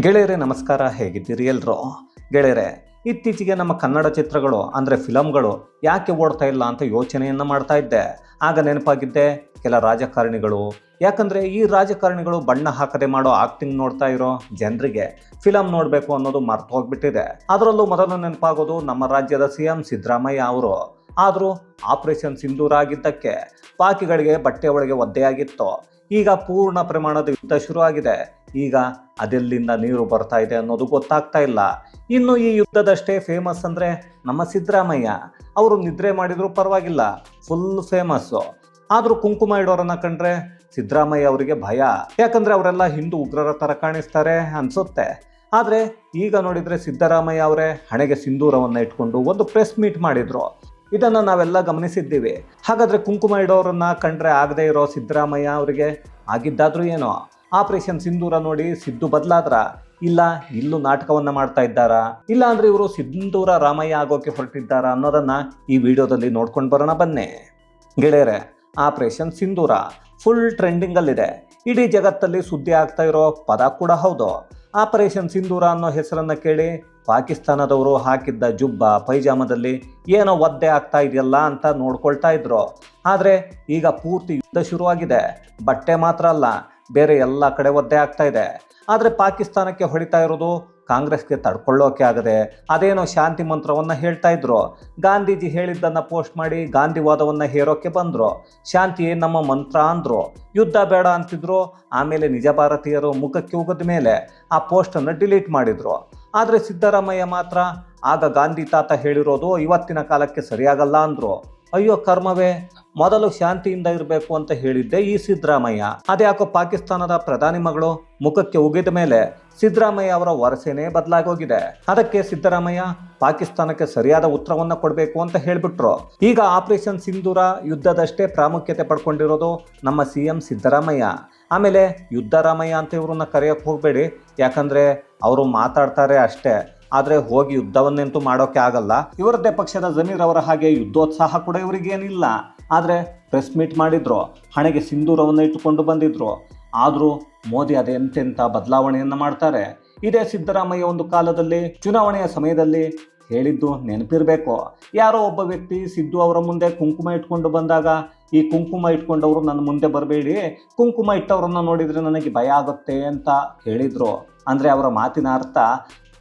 ಗೆಳೆಯರೇ, ನಮಸ್ಕಾರ. ಹೇಗಿದ್ದೀರಿ ಎಲ್ಲರೂ ಗೆಳೆಯರೆ, ಇತ್ತೀಚೆಗೆ ನಮ್ಮ ಕನ್ನಡ ಚಿತ್ರಗಳು, ಅಂದರೆ ಫಿಲಮ್ಗಳು ಯಾಕೆ ಓಡ್ತಾ ಇಲ್ಲ ಅಂತ ಯೋಚನೆಯನ್ನು ಮಾಡ್ತಾ ಇದ್ದೆ. ಆಗ ನೆನಪಾಗಿದ್ದೆ, ಕೆಲ ರಾಜಕಾರಣಿಗಳು, ಯಾಕಂದರೆ ಈ ರಾಜಕಾರಣಿಗಳು ಬಣ್ಣ ಹಾಕದೆ ಮಾಡೋ ಆಕ್ಟಿಂಗ್ ನೋಡ್ತಾ ಇರೋ ಜನರಿಗೆ ಫಿಲಮ್ ನೋಡಬೇಕು ಅನ್ನೋದು ಮರ್ತು ಹೋಗ್ಬಿಟ್ಟಿದೆ ಅದರಲ್ಲೂ ಮೊದಲು ನೆನಪಾಗೋದು ನಮ್ಮ ರಾಜ್ಯದ ಸಿ ಎಂ ಸಿದ್ದರಾಮಯ್ಯ ಅವರು. ಆದರೂ ಆಪರೇಷನ್ ಸಿಂಧೂರ ಆಗಿದ್ದಕ್ಕೆ ಪಾಕಿಗಳಿಗೆ ಬಟ್ಟೆ ಒಳಗೆ ಒದ್ದೆಯಾಗಿತ್ತು. ಈಗ ಪೂರ್ಣ ಪ್ರಮಾಣದ ಯುದ್ಧ ಶುರುವಾಗಿದೆ. ಈಗ ಅದೆಲ್ಲಿಂದ ನೀರು ಬರ್ತಾ ಇದೆ ಅನ್ನೋದು ಗೊತ್ತಾಗ್ತಾ ಇಲ್ಲ. ಇನ್ನು ಈ ಯುದ್ಧದಷ್ಟೇ ಫೇಮಸ್ ಅಂದರೆ ನಮ್ಮ ಸಿದ್ದರಾಮಯ್ಯ. ಅವರು ನಿದ್ರೆ ಮಾಡಿದರೂ ಪರವಾಗಿಲ್ಲ ಫುಲ್ ಫೇಮಸ್ಸು ಆದರೂ ಕುಂಕುಮ ಇಡೋರನ್ನು ಕಂಡ್ರೆ ಸಿದ್ದರಾಮಯ್ಯ ಅವರಿಗೆ ಭಯ. ಯಾಕಂದರೆ ಅವರೆಲ್ಲ ಹಿಂದೂ ಉಗ್ರರ ಥರ ಕಾಣಿಸ್ತಾರೆ ಅನಿಸುತ್ತೆ. ಆದರೆ ಈಗ ನೋಡಿದರೆ ಸಿದ್ದರಾಮಯ್ಯ ಅವರೇ ಹಣೆಗೆ ಸಿಂಧೂರವನ್ನು ಇಟ್ಕೊಂಡು ಒಂದು ಪ್ರೆಸ್ ಮೀಟ್ ಮಾಡಿದರು. ಇದನ್ನು ನಾವೆಲ್ಲ ಗಮನಿಸಿದ್ದೀವಿ. ಹಾಗಾದರೆ ಕುಂಕುಮ ಇಡೋರನ್ನ ಕಂಡ್ರೆ ಆಗದೆ ಇರೋ ಸಿದ್ದರಾಮಯ್ಯ ಅವರಿಗೆ ಆಗಿದ್ದಾದರೂ ಏನೋ? ಆಪರೇಷನ್ ಸಿಂಧೂರ ನೋಡಿ ಸಿದ್ದು ಬದಲಾದ್ರ, ಇಲ್ಲ, ಇಲ್ಲೂ ನಾಟಕವನ್ನ ಮಾಡ್ತಾ ಇದ್ದಾರಾ? ಇಲ್ಲ ಅಂದ್ರೆ ಇವರು ಸಿಂಧೂರ ರಾಮಯ್ಯ ಆಗೋಕೆ ಹೊರಟಿದ್ದಾರಾ ಅನ್ನೋದನ್ನ ಈ ವಿಡಿಯೋದಲ್ಲಿ ನೋಡ್ಕೊಂಡು ಬರೋಣ ಬನ್ನಿ. ಗೆಳೆಯರೆ, ಆಪರೇಷನ್ ಸಿಂಧೂರ ಫುಲ್ ಟ್ರೆಂಡಿಂಗಲ್ಲಿದೆ ಇಡೀ ಜಗತ್ತಲ್ಲಿ ಸುದ್ದಿ ಆಗ್ತಾ ಇರೋ ಪದ ಕೂಡ ಹೌದು. ಆಪರೇಷನ್ ಸಿಂಧೂರ ಅನ್ನೋ ಹೆಸರನ್ನ ಕೇಳಿ ಪಾಕಿಸ್ತಾನದವರು ಹಾಕಿದ್ದ ಜುಬ್ಬ ಪೈಜಾಮದಲ್ಲಿ ಏನೋ ಒದ್ದೆ ಆಗ್ತಾ ಇದೆಯಲ್ಲ ಅಂತ ನೋಡ್ಕೊಳ್ತಾ ಇದ್ರು. ಆದರೆ ಈಗ ಪೂರ್ತಿ ಯುದ್ಧ ಶುರುವಾಗಿದೆ. ಬಟ್ಟೆ ಮಾತ್ರ ಅಲ್ಲ ಬೇರೆ ಎಲ್ಲ ಕಡೆ ಒದ್ದೆ ಆಗ್ತಾ ಇದೆ. ಆದರೆ ಪಾಕಿಸ್ತಾನಕ್ಕೆ ಹೊಡಿತಾ ಇರೋದು ಕಾಂಗ್ರೆಸ್ಗೆ ತಡ್ಕೊಳ್ಳೋಕೆ ಆಗದೆ ಅದೇನೋ ಶಾಂತಿ ಮಂತ್ರವನ್ನು ಹೇಳ್ತಾ ಇದ್ರು. ಗಾಂಧೀಜಿ ಹೇಳಿದ್ದನ್ನು ಪೋಸ್ಟ್ ಮಾಡಿ ಗಾಂಧಿವಾದವನ್ನು ಹೇರೋಕೆ ಬಂದರು. ಶಾಂತಿ ನಮ್ಮ ಮಂತ್ರ ಅಂದರು. ಯುದ್ಧ ಬೇಡ ಅಂತಿದ್ರು. ಆಮೇಲೆ ನಿಜ ಭಾರತೀಯರು ಮುಖಕ್ಕೆ ಹೋಗದ ಮೇಲೆ ಆ ಪೋಸ್ಟನ್ನು ಡಿಲೀಟ್ ಮಾಡಿದರು. ಆದರೆ ಸಿದ್ದರಾಮಯ್ಯ ಮಾತ್ರ, ಆಗ ಗಾಂಧಿ ತಾತ ಹೇಳಿರೋದು ಇವತ್ತಿನ ಕಾಲಕ್ಕೆ ಸರಿಯಾಗಲ್ಲ ಅಂದರು. ಅಯ್ಯೋ ಕರ್ಮವೇ. ಮೊದಲು ಶಾಂತಿಯಿಂದ ಇರಬೇಕು ಅಂತ ಹೇಳಿದ್ದೆ ಈ ಸಿದ್ದರಾಮಯ್ಯ. ಅದ್ಯಾಕೋ ಪಾಕಿಸ್ತಾನದ ಪ್ರಧಾನಿ ಮಗಳು ಮುಖಕ್ಕೆ ಉಗಿದ ಮೇಲೆ ಸಿದ್ದರಾಮಯ್ಯ ಅವರ ವರಸೆನೇ ಬದಲಾಗೋಗಿದೆ. ಅದಕ್ಕೆ ಸಿದ್ದರಾಮಯ್ಯ ಪಾಕಿಸ್ತಾನಕ್ಕೆ ಸರಿಯಾದ ಉತ್ತರವನ್ನ ಕೊಡಬೇಕು ಅಂತ ಹೇಳಿಬಿಟ್ರು. ಈಗ ಆಪರೇಷನ್ ಸಿಂಧೂರ ಯುದ್ಧದಷ್ಟೇ ಪ್ರಾಮುಖ್ಯತೆ ಪಡ್ಕೊಂಡಿರೋದು ನಮ್ಮ ಸಿ ಎಂ ಸಿದ್ದರಾಮಯ್ಯ. ಆಮೇಲೆ ಯುದ್ಧರಾಮಯ್ಯ ಅಂತ ಇವ್ರನ್ನ ಕರೆಯೋಕೆ ಹೋಗಬೇಡಿ. ಯಾಕಂದ್ರೆ ಅವರು ಮಾತಾಡ್ತಾರೆ ಅಷ್ಟೇ. ಆದರೆ ಹೋಗಿ ಯುದ್ಧವನ್ನೆಂತೂ ಮಾಡೋಕೆ ಆಗಲ್ಲ. ಇವರದ್ದೇ ಪಕ್ಷದ ಜಮೀರ್ ಅವರ ಹಾಗೆ ಯುದ್ಧೋತ್ಸಾಹ ಕೂಡ ಇವರಿಗೇನಿಲ್ಲ. ಆದರೆ ಪ್ರೆಸ್ ಮೀಟ್ ಮಾಡಿದ್ರು, ಹಣೆಗೆ ಸಿಂಧೂರವನ್ನು ಇಟ್ಟುಕೊಂಡು ಬಂದಿದ್ರು. ಆದರೂ ಮೋದಿ ಅದೆಂತೆಂಥ ಬದಲಾವಣೆಯನ್ನು ಮಾಡ್ತಾರೆ. ಇದೇ ಸಿದ್ದರಾಮಯ್ಯ ಒಂದು ಕಾಲದಲ್ಲಿ, ಚುನಾವಣೆಯ ಸಮಯದಲ್ಲಿ ಹೇಳಿದ್ದು ನೆನಪಿರಬೇಕು. ಯಾರೋ ಒಬ್ಬ ವ್ಯಕ್ತಿ ಸಿದ್ದು ಅವರ ಮುಂದೆ ಕುಂಕುಮ ಇಟ್ಕೊಂಡು ಬಂದಾಗ, ಈ ಕುಂಕುಮ ಇಟ್ಕೊಂಡವರು ನನ್ನ ಮುಂದೆ ಬರಬೇಡಿ, ಕುಂಕುಮ ಇಟ್ಟವರನ್ನು ನೋಡಿದರೆ ನನಗೆ ಭಯ ಆಗುತ್ತೆ ಅಂತ ಹೇಳಿದರು. ಅಂದರೆ ಅವರ ಮಾತಿನ ಅರ್ಥ,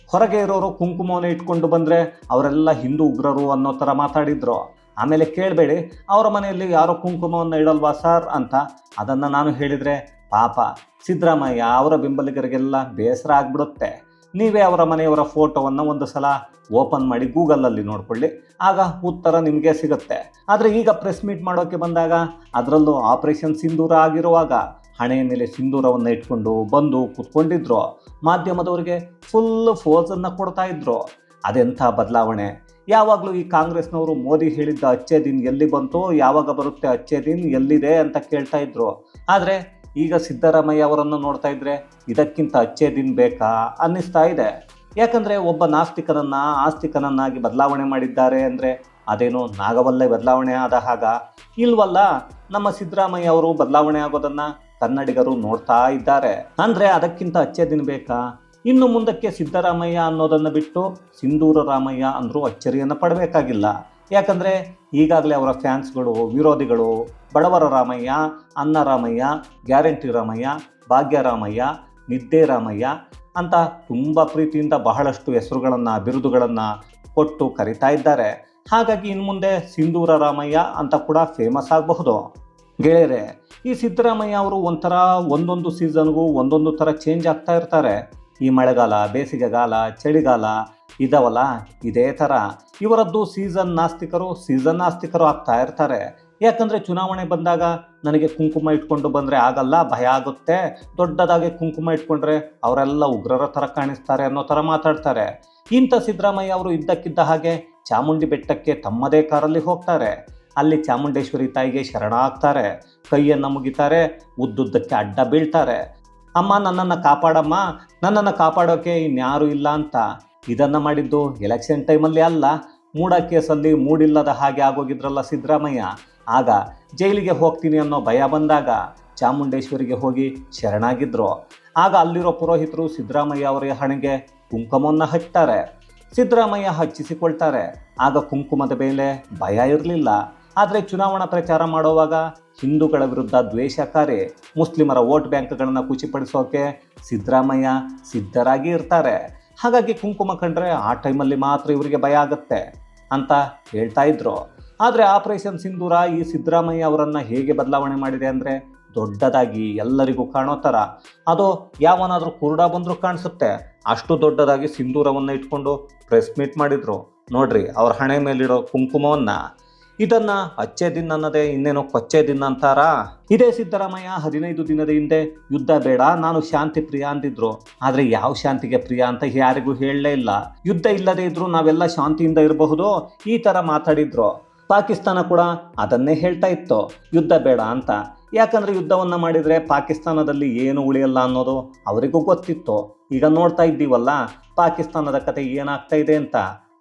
ಹೊರಗೆ ಇರೋರು ಕುಂಕುಮವನ್ನು ಇಟ್ಕೊಂಡು ಬಂದರೆ ಅವರೆಲ್ಲ ಹಿಂದೂ ಉಗ್ರರು ಅನ್ನೋ ಥರ ಮಾತಾಡಿದ್ರು. ಆಮೇಲೆ ಕೇಳಬೇಡಿ, ಅವರ ಮನೆಯಲ್ಲಿ ಯಾರೋ ಕುಂಕುಮವನ್ನು ಇಡಲ್ವಾ ಸರ್ ಅಂತ. ಅದನ್ನು ನಾನು ಹೇಳಿದರೆ, ಪಾಪ, ಸಿದ್ದರಾಮಯ್ಯ ಅವರ ಬೆಂಬಲಿಗರಿಗೆಲ್ಲ ಬೇಸರ ಆಗಿಬಿಡುತ್ತೆ. ನೀವೇ ಅವರ ಮನೆಯವರ ಫೋಟೋವನ್ನು ಒಂದು ಸಲ ಓಪನ್ ಮಾಡಿ ಗೂಗಲಲ್ಲಿ ನೋಡಿಕೊಳ್ಳಿ, ಆಗ ಉತ್ತರ ನಿಮಗೆ ಸಿಗುತ್ತೆ. ಆದರೆ ಈಗ ಪ್ರೆಸ್ ಮೀಟ್ ಮಾಡೋಕ್ಕೆ ಬಂದಾಗ ಅದರಲ್ಲೂ ಆಪರೇಷನ್ ಸಿಂಧೂರ ಆಗಿರುವಾಗ ಹಣೆಯ ಮೇಲೆ ಸಿಂಧೂರವನ್ನು ಇಟ್ಕೊಂಡು ಬಂದು ಕೂತ್ಕೊಂಡಿದ್ರು. ಮಾಧ್ಯಮದವರಿಗೆ ಫುಲ್ ಫೋಸನ್ನು ಕೊಡ್ತಾ ಇದ್ರು. ಅದೆಂಥ ಬದಲಾವಣೆ? ಯಾವಾಗಲೂ ಈ ಕಾಂಗ್ರೆಸ್ನವರು ಮೋದಿ ಹೇಳಿದ್ದ ಅಚ್ಚೇ ದಿನ್ ಎಲ್ಲಿ ಬಂತು, ಯಾವಾಗ ಬರುತ್ತೆ ಅಚ್ಚೇ ದಿನ್, ಎಲ್ಲಿದೆ ಅಂತ ಕೇಳ್ತಾ ಇದ್ರು. ಆದರೆ ಈಗ ಸಿದ್ದರಾಮಯ್ಯ ಅವರನ್ನು ನೋಡ್ತಾ ಇದ್ರೆ ಇದಕ್ಕಿಂತ ಅಚ್ಚೇ ದಿನ್ ಬೇಕಾ ಅನ್ನಿಸ್ತಾ ಇದೆ. ಯಾಕಂದರೆ ಒಬ್ಬ ನಾಸ್ತಿಕನನ್ನು, ಆಸ್ತಿಕನನ್ನಾಗಿ ಬದಲಾವಣೆ ಮಾಡಿದ್ದಾರೆ ಅಂದರೆ ಅದೇನು ನಾಗವಲ್ಲೇ ಬದಲಾವಣೆ ಆದ ಹಾಗ. ಇಲ್ವಲ್ಲ, ನಮ್ಮ ಸಿದ್ದರಾಮಯ್ಯ ಅವರು ಬದಲಾವಣೆ ಆಗೋದನ್ನು ಕನ್ನಡಿಗರು ನೋಡ್ತಾ ಇದ್ದಾರೆ. ಅಂದರೆ ಅದಕ್ಕಿಂತ ಅಚ್ಚೇ ದಿನ ಬೇಕಾ? ಇನ್ನು ಮುಂದಕ್ಕೆ ಸಿದ್ದರಾಮಯ್ಯ ಅನ್ನೋದನ್ನು ಬಿಟ್ಟು ಸಿಂಧೂರ ರಾಮಯ್ಯ ಅಂದರೂ ಅಚ್ಚರಿಯನ್ನು ಪಡಬೇಕಾಗಿಲ್ಲ. ಯಾಕಂದರೆ ಈಗಾಗಲೇ ಅವರ ಫ್ಯಾನ್ಸ್ಗಳು, ವಿರೋಧಿಗಳು ಬಡವರ ರಾಮಯ್ಯ ಅನ್ನ ರಾಮಯ್ಯ, ಗ್ಯಾರಂಟಿ ರಾಮಯ್ಯ, ಭಾಗ್ಯ ರಾಮಯ್ಯ, ನಿದ್ದೆ ರಾಮಯ್ಯ ಅಂತ ತುಂಬ ಪ್ರೀತಿಯಿಂದ ಬಹಳಷ್ಟು ಹೆಸರುಗಳನ್ನು, ಬಿರುದುಗಳನ್ನು ಕೊಟ್ಟು ಕರಿತಾ ಇದ್ದಾರೆ. ಹಾಗಾಗಿ ಇನ್ನು ಮುಂದೆ ಸಿಂಧೂರ ರಾಮಯ್ಯ ಅಂತ ಕೂಡ ಫೇಮಸ್ ಆಗಬಹುದು. ಗೆಳೆಯರೆ, ಈ ಸಿದ್ದರಾಮಯ್ಯ ಅವರು ಒಂಥರ ಒಂದೊಂದು ಸೀಸನ್ಗೂ ಒಂದೊಂದು ಥರ ಚೇಂಜ್ ಆಗ್ತಾ ಇರ್ತಾರೆ. ಈ ಮಳೆಗಾಲ, ಬೇಸಿಗೆಗಾಲ, ಚಳಿಗಾಲ ಇದಾವಲ್ಲ, ಇದೇ ಥರ. ಇವರದ್ದು ಸೀಸನ್ ನಾಸ್ತಿಕರು ಸೀಸನ್ ನಾಸ್ತಿಕರು ಆಗ್ತಾ ಇರ್ತಾರೆ. ಯಾಕಂದರೆ ಚುನಾವಣೆ ಬಂದಾಗ ನನಗೆ ಕುಂಕುಮ ಇಟ್ಕೊಂಡು ಬಂದರೆ ಆಗಲ್ಲ, ಭಯ ಆಗುತ್ತೆ. ದೊಡ್ಡದಾಗಿ ಕುಂಕುಮ ಇಟ್ಕೊಂಡ್ರೆ ಅವರೆಲ್ಲ ಉಗ್ರರ ಥರ ಕಾಣಿಸ್ತಾರೆ ಅನ್ನೋ ಥರ ಮಾತಾಡ್ತಾರೆ. ಇಂಥ ಸಿದ್ದರಾಮಯ್ಯ ಅವರು ಇದ್ದಕ್ಕಿದ್ದ ಹಾಗೆ ಚಾಮುಂಡಿ ಬೆಟ್ಟಕ್ಕೆ ತಮ್ಮದೇ ಕಾರಲ್ಲಿ ಹೋಗ್ತಾರೆ. ಅಲ್ಲಿ ಚಾಮುಂಡೇಶ್ವರಿ ತಾಯಿಗೆ ಶರಣ ಆಗ್ತಾರೆ ಕೈಯನ್ನು ಮುಗಿತಾರೆ, ಉದ್ದುದ್ದಕ್ಕೆ ಅಡ್ಡ ಬೀಳ್ತಾರೆ. ಅಮ್ಮ, ನನ್ನನ್ನು ಕಾಪಾಡಮ್ಮ, ನನ್ನನ್ನು ಕಾಪಾಡೋಕೆ ಇನ್ಯಾರೂ ಇಲ್ಲ ಅಂತ. ಇದನ್ನು ಮಾಡಿದ್ದು ಎಲೆಕ್ಷನ್ ಟೈಮಲ್ಲಿ ಅಲ್ಲ ಮೂಡ ಕೇಸಲ್ಲಿ ಮೂಡಿಲ್ಲದ ಹಾಗೆ ಆಗೋಗಿದ್ರಲ್ಲ ಸಿದ್ದರಾಮಯ್ಯ. ಆಗ ಜೈಲಿಗೆ ಹೋಗ್ತೀನಿ ಅನ್ನೋ ಭಯ ಬಂದಾಗ ಚಾಮುಂಡೇಶ್ವರಿಗೆ ಹೋಗಿ ಶರಣಾಗಿದ್ರು. ಆಗ ಅಲ್ಲಿರೋ ಪುರೋಹಿತರು ಸಿದ್ದರಾಮಯ್ಯ ಅವರ ಹಣೆಗೆ ಕುಂಕುಮವನ್ನು ಹಚ್ತಾರೆ. ಸಿದ್ದರಾಮಯ್ಯ ಹಚ್ಚಿಸಿಕೊಳ್ತಾರೆ. ಆಗ ಕುಂಕುಮದ ಮೇಲೆ ಭಯ ಇರಲಿಲ್ಲ. ಆದರೆ ಚುನಾವಣಾ ಪ್ರಚಾರ ಮಾಡುವಾಗ ಹಿಂದೂಗಳ ವಿರುದ್ಧ ದ್ವೇಷಕಾರಿ ಮುಸ್ಲಿಮರ ವೋಟ್ ಬ್ಯಾಂಕ್ಗಳನ್ನು ಖುಷಿಪಡಿಸೋಕೆ ಸಿದ್ದರಾಮಯ್ಯ ಸಿದ್ಧರಾಗಿ ಇರ್ತಾರೆ. ಹಾಗಾಗಿ ಕುಂಕುಮ ಕಂಡ್ರೆ ಆ ಟೈಮಲ್ಲಿ ಮಾತ್ರ ಇವರಿಗೆ ಭಯ ಆಗುತ್ತೆ ಅಂತ ಹೇಳ್ತಾ ಇದ್ರು. ಆದರೆ ಆಪರೇಷನ್ ಸಿಂಧೂರ ಈ ಸಿದ್ದರಾಮಯ್ಯ ಅವರನ್ನು ಹೇಗೆ ಬದಲಾವಣೆ ಮಾಡಿದೆ ಅಂದರೆ ದೊಡ್ಡದಾಗಿ ಎಲ್ಲರಿಗೂ ಕಾಣೋ ಥರ ಅದು ಯಾವನಾದರೂ ಕುರುಡ ಬಂದರೂ ಕಾಣಿಸುತ್ತೆ. ಅಷ್ಟು ದೊಡ್ಡದಾಗಿ ಸಿಂಧೂರವನ್ನು ಇಟ್ಕೊಂಡು ಪ್ರೆಸ್ ಮೀಟ್ ಮಾಡಿದರು. ನೋಡ್ರಿ, ಅವ್ರ ಹಣೆ ಮೇಲಿಡೋ ಕುಂಕುಮವನ್ನು. ಇದನ್ನ ಅಚ್ಚೆ ದಿನ ಅನ್ನದೇ, ಇನ್ನೇನೋ ಕೊಚ್ಚೆ ದಿನ ಅಂತಾರ? ಇದೇ ಸಿದ್ದರಾಮಯ್ಯ ಹದಿನೈದು ದಿನದ ಹಿಂದೆ ಯುದ್ಧ ಬೇಡ, ನಾನು ಶಾಂತಿ ಪ್ರಿಯ ಅಂದಿದ್ರು. ಆದ್ರೆ ಯಾವ ಶಾಂತಿಗೆ ಪ್ರಿಯ ಅಂತ ಯಾರಿಗೂ ಹೇಳಲೇ ಇಲ್ಲ. ಯುದ್ಧ ಇಲ್ಲದೆ ಇದ್ರು ನಾವೆಲ್ಲ ಶಾಂತಿಯಿಂದ ಇರಬಹುದು, ಈ ತರ ಮಾತಾಡಿದ್ರು. ಪಾಕಿಸ್ತಾನ ಕೂಡ ಅದನ್ನೇ ಹೇಳ್ತಾ ಇತ್ತು, ಯುದ್ಧ ಬೇಡ ಅಂತ. ಯಾಕಂದ್ರೆ ಯುದ್ಧವನ್ನ ಮಾಡಿದ್ರೆ ಪಾಕಿಸ್ತಾನದಲ್ಲಿ ಏನು ಉಳಿಯಲ್ಲ ಅನ್ನೋದು ಅವರಿಗೂ ಗೊತ್ತಿತ್ತು. ಈಗ ನೋಡ್ತಾ ಇದ್ದೀವಲ್ಲ, ಪಾಕಿಸ್ತಾನದ ಕತೆ ಏನಾಗ್ತಾ ಇದೆ ಅಂತ.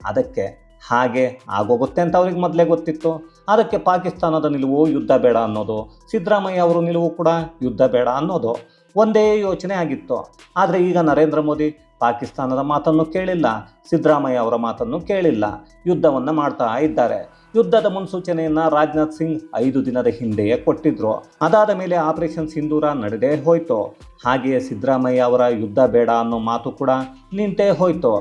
ಅದಕ್ಕೆ ಹಾಗೆ ಆಗೋಗುತ್ತೆ ಅಂತ ಅವ್ರಿಗೆ ಮೊದಲೇ ಗೊತ್ತಿತ್ತು. ಅದಕ್ಕೆ ಪಾಕಿಸ್ತಾನದ ನಿಲುವು ಯುದ್ಧ ಬೇಡ ಅನ್ನೋದು, ಸಿದ್ದರಾಮಯ್ಯ ಅವರ ನಿಲುವು ಕೂಡ ಯುದ್ಧ ಬೇಡ ಅನ್ನೋದು ಒಂದೇ ಯೋಚನೆ ಆಗಿತ್ತು. ಆದರೆ ಈಗ ನರೇಂದ್ರ ಮೋದಿ ಪಾಕಿಸ್ತಾನದ ಮಾತನ್ನು ಕೇಳಿಲ್ಲ, ಸಿದ್ದರಾಮಯ್ಯ ಅವರ ಮಾತನ್ನು ಕೇಳಿಲ್ಲ, ಯುದ್ಧವನ್ನು ಮಾಡ್ತಾ ಇದ್ದಾರೆ. ಯುದ್ಧದ ಮುನ್ಸೂಚನೆಯನ್ನು ರಾಜನಾಥ್ ಸಿಂಗ್ ಐದು ದಿನದ ಹಿಂದೆಯೇ ಕೊಟ್ಟಿದ್ರು. ಅದಾದ ಮೇಲೆ ಆಪರೇಷನ್ ಸಿಂಧೂರ ನಡೆದೇ ಹೋಯ್ತು. ಹಾಗೆಯೇ ಸಿದ್ದರಾಮಯ್ಯ ಅವರ ಯುದ್ಧ ಬೇಡ ಅನ್ನೋ ಮಾತು ಕೂಡ ನಿಂತೇ ಹೋಯ್ತು.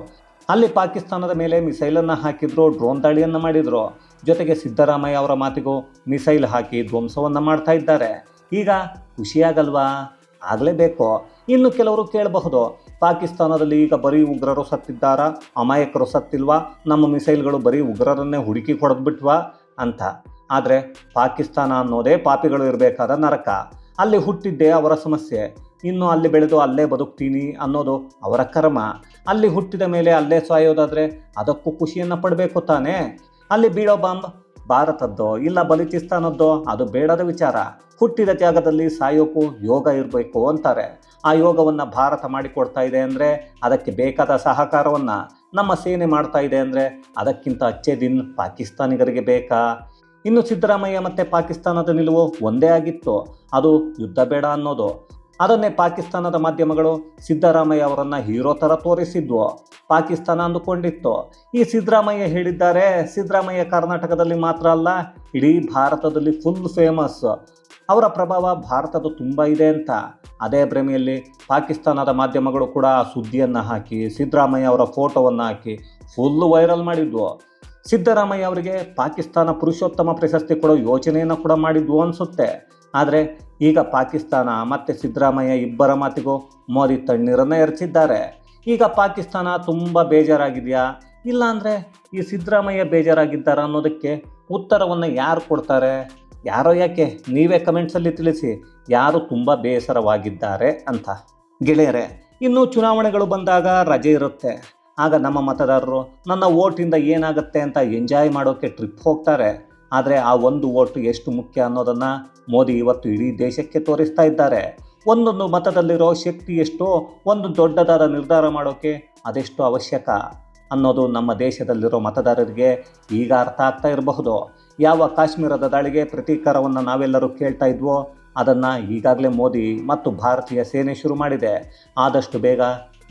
ಅಲ್ಲಿ ಪಾಕಿಸ್ತಾನದ ಮೇಲೆ ಮಿಸೈಲನ್ನು ಹಾಕಿದ್ರು, ಡ್ರೋನ್ ದಾಳಿಯನ್ನು ಮಾಡಿದ್ರು. ಜೊತೆಗೆ ಸಿದ್ದರಾಮಯ್ಯ ಅವರ ಮಾತಿಗೂ ಮಿಸೈಲ್ ಹಾಕಿ ಧ್ವಂಸವನ್ನು ಮಾಡ್ತಾ ಇದ್ದಾರೆ. ಈಗ ಖುಷಿಯಾಗಲ್ವಾ? ಆಗಲೇಬೇಕು ಇನ್ನು ಕೆಲವರು ಕೇಳಬಹುದು, ಪಾಕಿಸ್ತಾನದಲ್ಲಿ ಈಗ ಬರೀ ಉಗ್ರರು ಸತ್ತಿದ್ದಾರಾ? ಅಮಾಯಕರು ಸತ್ತಿಲ್ವಾ? ನಮ್ಮ ಮಿಸೈಲ್ಗಳು ಬರೀ ಉಗ್ರರನ್ನೇ ಹುಡುಕಿ ಕೊಡದ್ಬಿಟ್ವಾ ಅಂತ. ಆದರೆ ಪಾಕಿಸ್ತಾನ ಅನ್ನೋದೇ ಪಾಪಿಗಳು ಇರಬೇಕಾದ ನರಕ. ಅಲ್ಲಿ ಹುಟ್ಟಿದ್ದೇ ಅವರ ಸಮಸ್ಯೆ. ಇನ್ನು ಅಲ್ಲಿ ಬೆಳೆದು ಅಲ್ಲೇ ಬದುಕ್ತೀನಿ ಅನ್ನೋದು ಅವರ ಕರ್ಮ. ಅಲ್ಲಿ ಹುಟ್ಟಿದ ಮೇಲೆ ಅಲ್ಲೇ ಸಾಯೋದಾದರೆ ಅದಕ್ಕೂ ಖುಷಿಯನ್ನು ಪಡಬೇಕು ತಾನೇ? ಅಲ್ಲಿ ಬೀಳೋ ಬಾಂಬ್ ಭಾರತದ್ದೋ ಇಲ್ಲ ಬಲಿಚಿಸ್ತಾನದ್ದೋ? ಅದು ಬೇಡದ ವಿಚಾರ. ಹುಟ್ಟಿದ ಜಾಗದಲ್ಲಿ ಸಾಯೋಕು ಯೋಗ ಇರಬೇಕು ಅಂತಾರೆ. ಆ ಯೋಗವನ್ನು ಭಾರತ ಮಾಡಿಕೊಡ್ತಾ ಇದೆ ಅಂದರೆ ಅದಕ್ಕೆ ಬೇಕಾದ ಸಹಕಾರವನ್ನು ನಮ್ಮ ಸೇನೆ ಮಾಡ್ತಾ ಇದೆ ಅಂದರೆ ಅದಕ್ಕಿಂತ ಅಚ್ಚೆ ದಿನ ಪಾಕಿಸ್ತಾನಿಗರಿಗೆ ಬೇಕಾ? ಇನ್ನು ಸಿದ್ದರಾಮಯ್ಯ ಮತ್ತು ಪಾಕಿಸ್ತಾನದ ನಿಲುವು ಒಂದೇ ಆಗಿತ್ತು. ಅದು ಯುದ್ಧ ಬೇಡ ಅನ್ನೋದು. ಅದನ್ನೇ ಪಾಕಿಸ್ತಾನದ ಮಾಧ್ಯಮಗಳು ಸಿದ್ದರಾಮಯ್ಯ ಅವರನ್ನು ಹೀರೋ ಥರ ತೋರಿಸಿದ್ವು ಪಾಕಿಸ್ತಾನ ಅಂದುಕೊಂಡಿತ್ತು. ಈ ಸಿದ್ದರಾಮಯ್ಯ ಹೇಳಿದ್ದಾರೆ, ಸಿದ್ದರಾಮಯ್ಯ ಕರ್ನಾಟಕದಲ್ಲಿ ಮಾತ್ರ ಅಲ್ಲ, ಇಡೀ ಭಾರತದಲ್ಲಿ ಫುಲ್ ಫೇಮಸ್ ಅವರ ಪ್ರಭಾವ ಭಾರತದ ತುಂಬ ಇದೆ ಅಂತ. ಅದೇ ಭ್ರಮೆಯಲ್ಲಿ ಪಾಕಿಸ್ತಾನದ ಮಾಧ್ಯಮಗಳು ಕೂಡ ಸುದ್ದಿಯನ್ನು ಹಾಕಿ, ಸಿದ್ದರಾಮಯ್ಯ ಅವರ ಫೋಟೋವನ್ನು ಹಾಕಿ ಫುಲ್ ವೈರಲ್ ಮಾಡಿದ್ವು ಸಿದ್ದರಾಮಯ್ಯ ಅವರಿಗೆ ಪಾಕಿಸ್ತಾನ ಪುರುಷೋತ್ತಮ ಪ್ರಶಸ್ತಿ ಕೊಡೋ ಯೋಚನೆಯನ್ನು ಕೂಡ ಮಾಡಿದ್ವು ಅನಿಸುತ್ತೆ. ಆದರೆ ಈಗ ಪಾಕಿಸ್ತಾನ ಮತ್ತು ಸಿದ್ದರಾಮಯ್ಯ ಇಬ್ಬರ ಮಾತಿಗೂ ಮೋದಿ ತಣ್ಣೀರನ್ನು ಎರಚಿದ್ದಾರೆ. ಈಗ ಪಾಕಿಸ್ತಾನ ತುಂಬ ಬೇಜಾರಾಗಿದೆಯಾ? ಇಲ್ಲಾಂದರೆ ಈ ಸಿದ್ದರಾಮಯ್ಯ ಬೇಜಾರಾಗಿದ್ದಾರಾ ಅನ್ನೋದಕ್ಕೆ ಉತ್ತರವನ್ನು ಯಾರು ಕೊಡ್ತಾರೆ? ಯಾರೋ ಯಾಕೆ? ನೀವೇ ಕಮೆಂಟ್ಸಲ್ಲಿ ತಿಳಿಸಿ. ಯಾರು ತುಂಬ ಬೇಸರವಾಗಿದ್ದಾರೆ ಅಂತ. ಗೆಳೆಯರೆ, ಇನ್ನು ಚುನಾವಣೆಗಳು ಬಂದಾಗ ರಜೆ ಇರುತ್ತೆ. ಆಗ ನಮ್ಮ ಮತದಾರರು, ನನ್ನ ಓಟಿಂದ ಏನಾಗುತ್ತೆ ಅಂತ ಎಂಜಾಯ್ ಮಾಡೋಕ್ಕೆ ಟ್ರಿಪ್ ಹೋಗ್ತಾರೆ. ಆದರೆ ಆ ಒಂದು ಓಟು ಎಷ್ಟು ಮುಖ್ಯ ಅನ್ನೋದನ್ನು ಮೋದಿ ಇವತ್ತು ಇಡೀ ದೇಶಕ್ಕೆ ತೋರಿಸ್ತಾ ಇದ್ದಾರೆ. ಒಂದೊಂದು ಮತದಲ್ಲಿರೋ ಶಕ್ತಿ ಎಷ್ಟೋ, ಒಂದು ದೊಡ್ಡದಾದ ನಿರ್ಧಾರ ಮಾಡೋಕ್ಕೆ ಅದೆಷ್ಟು ಅವಶ್ಯಕ ಅನ್ನೋದು ನಮ್ಮ ದೇಶದಲ್ಲಿರೋ ಮತದಾರರಿಗೆ ಈಗ ಅರ್ಥ ಆಗ್ತಾ ಇರಬಹುದು. ಯಾವ ಕಾಶ್ಮೀರದ ದಾಳಿಗೆ ಪ್ರತೀಕಾರವನ್ನು ನಾವೆಲ್ಲರೂ ಕೇಳ್ತಾ ಇದ್ವೋ, ಅದನ್ನು ಈಗಾಗಲೇ ಮೋದಿ ಮತ್ತು ಭಾರತೀಯ ಸೇನೆ ಶುರು ಮಾಡಿದೆ. ಆದಷ್ಟು ಬೇಗ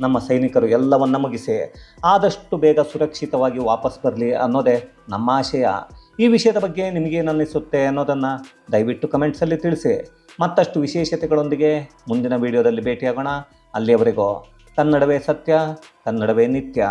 ನಮ್ಮ ಸೈನಿಕರು ಎಲ್ಲವನ್ನ ಮುಗಿಸಿ ಆದಷ್ಟು ಬೇಗ ಸುರಕ್ಷಿತವಾಗಿ ವಾಪಸ್ ಬರಲಿ ಅನ್ನೋದೇ ನಮ್ಮ ಆಶಯ. ಈ ವಿಷಯದ ಬಗ್ಗೆ ನಿಮಗೇನು ಅನ್ನಿಸುತ್ತೆ ಅನ್ನೋದನ್ನು ದಯವಿಟ್ಟು ಕಮೆಂಟ್ಸಲ್ಲಿ ತಿಳಿಸಿ. ಮತ್ತಷ್ಟು ವಿಶೇಷತೆಗಳೊಂದಿಗೆ ಮುಂದಿನ ವಿಡಿಯೋದಲ್ಲಿ ಭೇಟಿಯಾಗೋಣ. ಅಲ್ಲಿಯವರೆಗೂ ಕನ್ನಡವೇ ಸತ್ಯ ಕನ್ನಡವೇ ನಿತ್ಯ.